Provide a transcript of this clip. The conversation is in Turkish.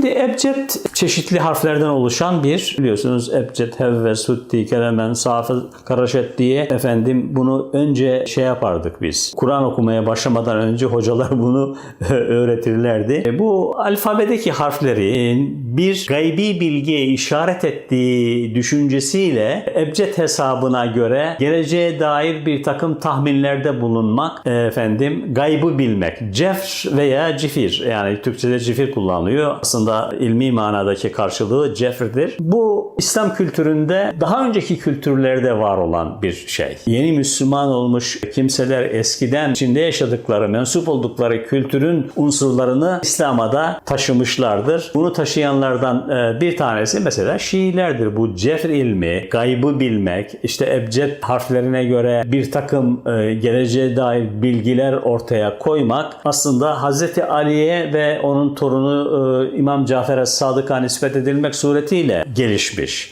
Şimdi ebced çeşitli harflerden oluşan bir biliyorsunuz ebced, hevve, sutti, kelemen, safı, karaşet diye efendim bunu önce şey yapardık biz. Kur'an okumaya başlamadan önce hocalar bunu öğretirlerdi. E, Bu alfabedeki harflerin bir gaybi bilgiye işaret ettiği düşüncesiyle ebced hesabına göre geleceğe dair bir takım tahminlerde bulunmak e, efendim gaybı bilmek. Cefr veya cifir yani Türkçe'de cifir kullanılıyor. Aslında ilmi manadaki karşılığı cefrdir. Bu İslam kültüründe daha önceki kültürlerde var olan bir şey. Yeni Müslüman olmuş kimseler eskiden içinde yaşadıkları, mensup oldukları kültürün unsurlarını İslam'a da taşımışlardır. Bunu taşıyanlardan e, bir tanesi mesela Şiilerdir. Bu cefr ilmi, gaybı bilmek, işte ebced harflerine göre bir takım e, geleceğe dair bilgiler ortaya koymak aslında Hazreti Ali'ye ve onun torunu e, İmam Cafer Es-Sadık'a nispet edilmek suretiyle gelişmiş.